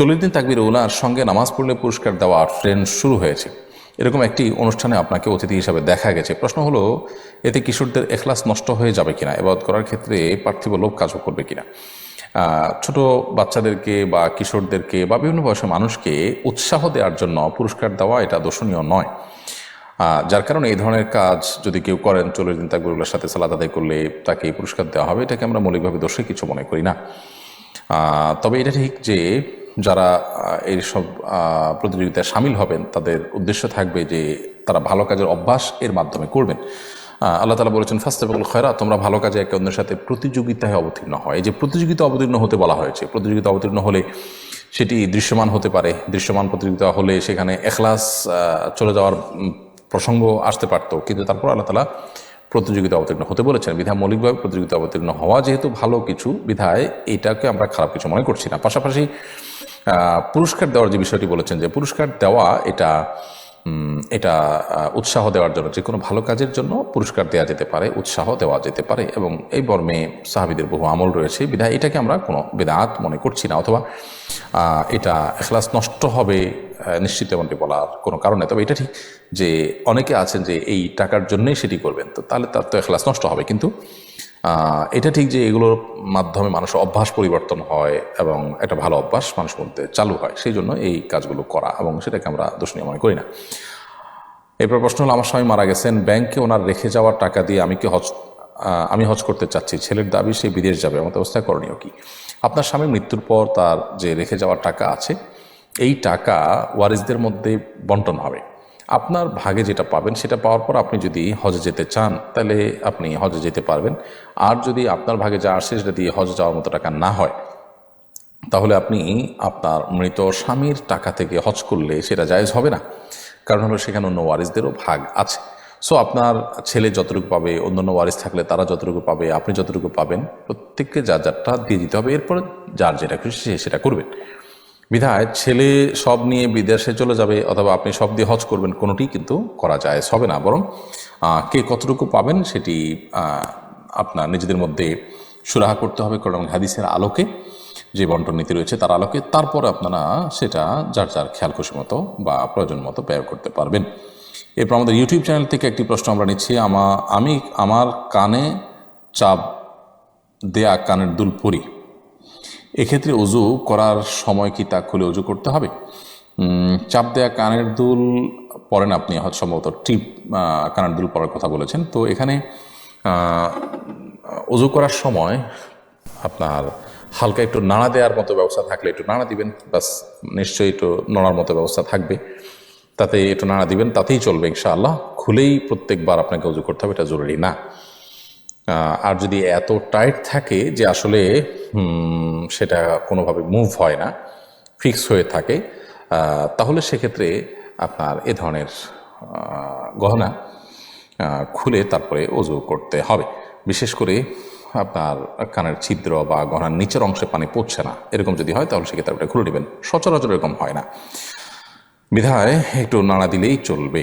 চল্লিশ দিন তাকবির উলার সঙ্গে নামাজ পড়লে পুরস্কার দেওয়ার ট্রেন্ড শুরু হয়েছে। এরকম একটি অনুষ্ঠানে আপনাকে অতিথি হিসাবে দেখা গেছে। প্রশ্ন হলো, এতে কিশোরদের এখলাস নষ্ট হয়ে যাবে কিনা? এবাদত করার ক্ষেত্রে পার্থিব লোভ কাজও করবে কিনা? ছোট বাচ্চাদেরকে বা কিশোরদেরকে বা বিভিন্ন বয়সের মানুষকে উৎসাহ দেওয়ার জন্য পুরস্কার দেওয়া এটা দোষণীয় নয়। যার কারণে এই ধরনের কাজ যদি কেউ করেন চল্লিশ দিন তাকবিরুল্লার সাথে সালাদ আদায় করলে তাকে পুরস্কার দেওয়া হবে। এটাকে আমরা মৌলিকভাবে দোষে কিছু মনে করি না। তবে এটা ঠিক যে যারা এই সব প্রতিযোগিতায় সামিল হবেন, তাদের উদ্দেশ্য থাকবে যে তারা ভালো কাজের অভ্যাস এর মাধ্যমে করবেন। আল্লাহ তালা বলেছেন ফাস্তেবুল খয়রা তোমরা ভালো কাজে একে অন্যের সাথে প্রতিযোগিতায় অবতীর্ণ হয়। যে প্রতিযোগিতা অবতীর্ণ হতে বলা হয়েছে, প্রতিযোগিতা অবতীর্ণ হলে সেটি দৃশ্যমান হতে পারে। দৃশ্যমান প্রতিযোগিতা হলে সেখানে এখলাস চলে যাওয়ার প্রসঙ্গ আসতে পারতো। কিন্তু তারপর আল্লাহ তালা প্রতিযোগিতা অবতীর্ণ হতে বলেছেন, বিধায় মৌলিকভাবে প্রতিযোগিতা অবতীর্ণ হওয়া যেহেতু ভালো কিছু, বিধায় এটাকে আমরা খারাপ কিছু মনে করছি না। পাশাপাশি পুরস্কার দেওয়ার যে বিষয়টি বলেছেন যে পুরস্কার দেওয়া এটা এটা উৎসাহ দেওয়ার জন্য, যে কোনো ভালো কাজের জন্য পুরস্কার দেওয়া যেতে পারে, উৎসাহ দেওয়া যেতে পারে এবং এই বর্মে সাহাবিদের বহু আমল রয়েছে। বিধায় এটাকে আমরা কোনো বেদাত মনে করছি না অথবা এটা এখলাস নষ্ট হবে নিশ্চিত এমনটি বলার কোনো কারণ তবে এটা ঠিক যে অনেকে আছেন যে এই টাকার জন্যই সেটি করবেন, তো তাহলে তার তো এখলাস নষ্ট হবে। কিন্তু এটা ঠিক যে এগুলোর মাধ্যমে মানুষের অভ্যাস পরিবর্তন হয় এবং একটা ভালো অভ্যাস মানুষের মধ্যে চালু হয়, সেই জন্য এই কাজগুলো করা এবং সেটাকে আমরা দোষণীয় মনে করি না। এরপর প্রশ্ন হলো, আমার স্বামী মারা গেছেন, ব্যাংকে ওনার রেখে যাওয়ার টাকা দিয়ে আমি কি হজ আমি হজ করতে চাচ্ছি? ছেলের দাবি, সে বিদেশ যাবে, এমন অবস্থায় করণীয় কি? আপনার স্বামীর মৃত্যুর পর তার যে রেখে যাওয়ার টাকা আছে, এই টাকা ওয়ারিসদের মধ্যে বন্টন হবে। আপনার ভাগে যেটা পাবেন, সেটা পাওয়ার পর আপনি যদি হজে যেতে চান, তাহলে আপনি হজে যেতে পারবেন। আর যদি আপনার ভাগে যা আসে, সেটা দিয়ে হজে যাওয়ার মতো টাকা না হয়, তাহলে আপনি আপনার মৃত স্বামীর টাকা থেকে হজ করলে সেটা জায়েজ হবে না। কারণ হলো সেখানে অন্য ওয়ারিসদেরও ভাগ আছে। সো আপনার ছেলে যতটুকু পাবে, অন্যান্য ওয়ারিস থাকলে তারা যতটুকু পাবে, আপনি যতটুকু পাবেন, প্রত্যেককে যার যারটা দিয়ে দিতে হবে, এরপর যার যেটা খুশি সে সেটা করবেন বিধায় ছেলে সব নিয়ে বিদেশে চলে যাবে অথবা আপনি সব দিয়ে হজ করবেন, কোনোটি কিন্তু করা যায় হবে না। বরং কে কতটুকু পাবেন সেটি আপনার নিজেদের মধ্যে সুরাহা করতে হবে কারণ হাদিসের আলোকে যে বন্টন নীতি রয়েছে তার আলোকে, তারপর আপনারা সেটা যার যার খেয়াল খুশি মতো বা প্রয়োজন মতো ব্যয় করতে পারবেন। এরপর আমাদের ইউটিউব চ্যানেল থেকে একটি প্রশ্ন আমরা নিচ্ছি, আমা, আমি আমার কানে চাপ দেয়া কানের দুল পরি। এক্ষেত্রে অজু করার সময় কি তা খুলে অজু করতে হবে? চাপ দেয়া কানের দুল পরেন আপনি, হয়তো সম্ভবত টিপ কানের দুল পরার কথা বলেছেন। তো এখানে অজু করার সময় আপনার হালকা একটু নাড়া দেওয়ার মতো ব্যবস্থা থাকলে একটু নাড়া দিবেন। বাস নিশ্চয়ই একটু নড়ার মতো ব্যবস্থা থাকবে। তাতে একটু নাড়া দিবেন, তাতেই চলবে ইনশাআল্লাহ। খুলেই প্রত্যেকবার আপনাকে অজু করতে হবে, এটা জরুরি না। আর যদি এত টাইট থাকে যে আসলে সেটা কোনোভাবে মুভ হয় না ফিক্স হয়ে থাকে তাহলে সেক্ষেত্রে আপনার এ ধরনের গহনা খুলে তারপরে অজু করতে হবে। বিশেষ করে আপনার কানের ছিদ্র বা গহনার নিচের অংশে পানি পড়ছে না, এরকম যদি হয় তাহলে সেক্ষেত্রে ওটা খুলে নেবেন। সচরাচর এরকম হয় না। বিধায় একটু নাড়া দিলেই চলবে।